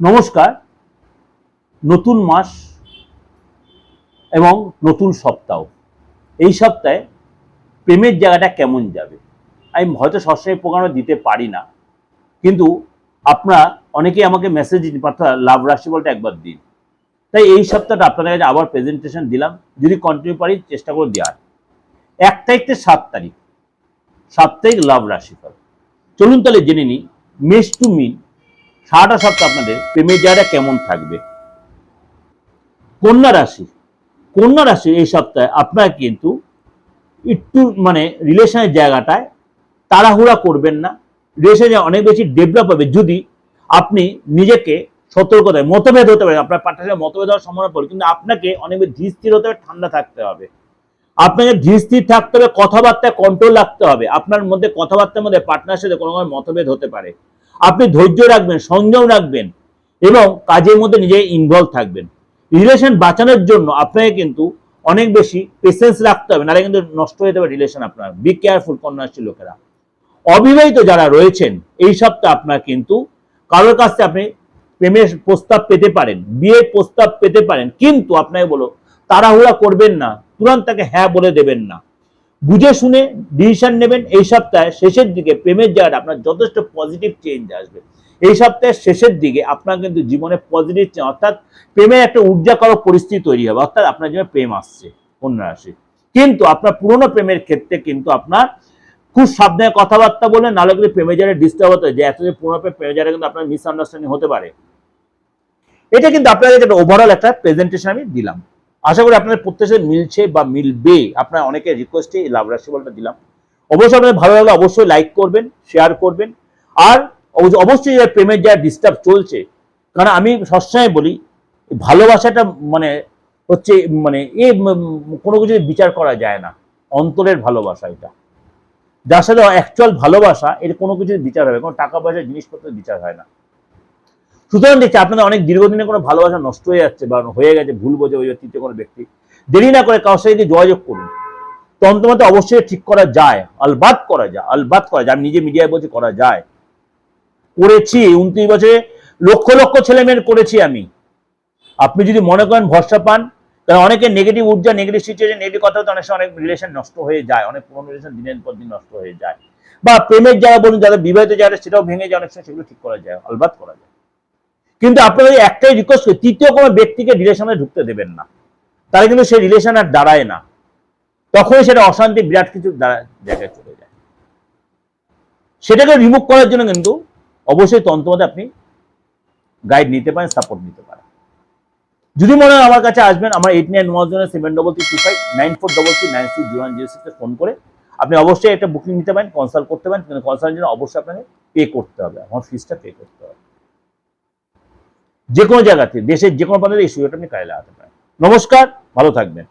নমস্কার। নতুন মাস এবং নতুন সপ্তাহ। এই সপ্তাহে প্রেমের জায়গাটা কেমন যাবে? আমি হয়তো সবসময় প্রোগ্রামে দিতে পারি না, কিন্তু আপনারা অনেকেই আমাকে মেসেজ পাঠা লাভ রাশি বলটা একবার দিন। তাই এই সপ্তাহটা আপনাদের কাছে আবার প্রেজেন্টেশন দিলাম। যদি কন্টিনিউ পারি, চেষ্টা করে দেওয়ার। এক তারিখ থেকে সাত তারিখ। তারিখ লাভ রাশিফল। চলুন তাহলে জেনে নিই। মেষ টু মিন সারাটা সপ্তাহ আপনাদের প্রেমের জায়গাটা কেমন থাকবে? কন্যা রাশি। কন্যা রাশি এই সপ্তাহে আপনারা কিন্তু একটু মানে রিলেশনের জায়গাটায় তাড়াহুড়া করবেন না। রিলেশনে অনেক বেশি ডেভেলপ হবে যদি আপনি নিজেকে সতর্কতায় মতভেদ হতে পারে। আপনার পার্টনারের মতভেদ হওয়ার সম্ভাবনা পড়ে, কিন্তু আপনাকে অনেক বেশি ধীর স্থির হতে হবে, ঠান্ডা থাকতে হবে। আপনাকে ধীর স্থির থাকতে হবে, কথাবার্তায় কন্ট্রোল রাখতে হবে। আপনার মধ্যে কথাবার্তার মধ্যে পার্টনার সাথে কোনো মতভেদ হতে পারে। আপনি ধৈর্য রাখবেন, সংযম রাখবেন এবং কাজের মধ্যে নিজে ইনভলভ থাকবেন। রিলেশন বাঁচানোর জন্য আপনাকে কিন্তু অনেক বেশি পেশেন্স রাখতে হবে, নাহলে কিন্তু নষ্ট হয়ে যাবে রিলেশন আপনার। বি কেয়ারফুল কন্যাশ্রী লোকেরা। অবিবাহিত যারা রয়েছেন, এই সপ্তাহে আপনার কিন্তু কারোর কাছ থেকে আপনি প্রেমের প্রস্তাব পেতে পারেন, বিয়ের প্রস্তাব পেতে পারেন, কিন্তু আপনাকে বলো, তাড়াহুড়া করবেন না, তুরন্ত তাকে হ্যাঁ বলে দেবেন না। বুঝে শুনে ডিসিশন নেবেন এই সপ্তাহে শেষের দিকে প্রেমের জায়গাটা আপনার যথেষ্ট পজিটিভ চেঞ্জ আসবে। এই সপ্তাহের শেষের দিকে আপনার কিন্তু জীবনে পজিটিভ অর্থাৎ প্রেমের একটা ঊর্জাকরক পরিস্থিতি তৈরি হবে, অর্থাৎ আপনার জীবনে প্রেম আসছে, কন্যা রাশি। কিন্তু আপনার পুরনো প্রেমের ক্ষেত্রে কিন্তু আপনার খুব সাবধানে কথাবার্তা বলে নাহলে কিন্তু প্রেমের জায়গায় ডিস্টার্ব হতে যে এত পুরনো প্রেম, প্রেমের জায়গায় কিন্তু আপনার মিসআন্ডারস্ট্যান্ডিং হতে পারে। এটা কিন্তু আপনাদের একটা ওভারঅল একটা প্রেজেন্টেশন আমি দিলাম। আশা করি আপনাদের প্রত্যেকের মিলছে বা মিলবে। আপনার অনেকের রিকোয়েস্টে এই লাভ রাশি বলটা দিলাম। অবশ্যই আপনাদের ভালো লাগলে অবশ্যই লাইক করবেন শেয়ার করবেন। আর অবশ্যই যারা প্রেমের যা ডিস্টার্ব চলছে, কারণ আমি সবসময় বলি, ভালোবাসাটা মানে হচ্ছে মানে এ কোনো কিছু বিচার করা যায় না। অন্তরের ভালোবাসা এটা। যার সাথে অ্যাকচুয়াল ভালোবাসা, এর কোনো কিছুর বিচার হবে কোনো টাকা পয়সা জিনিসপত্রের বিচার হয় না। সুতরাং দেখছি আপনাদের অনেক দীর্ঘদিনে কোনো ভালোবাসা নষ্ট হয়ে যাচ্ছে বা হয়ে গেছে, ভুল বোঝে ওই তৃতীয় কোনো ব্যক্তি। দেরি না করে কারোর সাথে যোগাযোগ করুন। তন্ত্রমতে অবশ্যই ঠিক করা যায়, আলবাত করা যায়, আলবাত করা যায়। আমি নিজে মিডিয়ায় বলছি করা যায়। করেছি উনত্রিশ বছরে লক্ষ লক্ষ ছেলে মেয়ের করেছি আমি। আপনি যদি মনে করেন ভরসা পান কারণ অনেকে নেগেটিভ ঊর্জা নেগেটিভ সিচুয়েশন নেগেটিভ কথা তো অনেক সময় অনেক রিলেশন নষ্ট হয়ে যায়, অনেক পুরনো রিলেশন দিনের পর দিন নষ্ট হয়ে যায়। বা প্রেমের যারা বলুন যাদের বিবাহিত যারা সেটাও ভেঙে যায়, অনেক সময় সেগুলো ঠিক করা যায়, আলবাত করা যায়। কিন্তু আপনাদের একটাই রিকোয়েস্ট করি তৃতীয় কোনো ব্যক্তিকে রিলেশনে ঢুকতে দেবেন না। তাহলে কিন্তু সেই রিলেশন আর দাঁড়ায় না। তখনই সেটা অশান্তি, বিরাট কিছু জায়গায় চলে যায়। সেটাকে রিমুভ করার জন্য কিন্তু অবশ্যই তন্ত্রমতে আপনি গাইড নিতে পারেন সাপোর্ট নিতে পারেন। যদি মনে হয় আমার কাছে আসবেন, আমার eight nine one zero seven double three two five nine four double three nine six zero one zero সিক্সে ফোন করে আপনি অবশ্যই একটা বুকিং নিতে পারেন কনসাল্ট করতে পারেন। কিন্তু কনসাল্টের জন্য অবশ্যই আপনাকে পে করতে হবে। আমার ফিসটা পে করতে হবে। যে কোনো জায়গাতে, দেশের যে কোনো প্রান্তে এই সুযোগটা আপনি কাজে লাগাতে পারেন। নমস্কার, ভালো থাকবেন।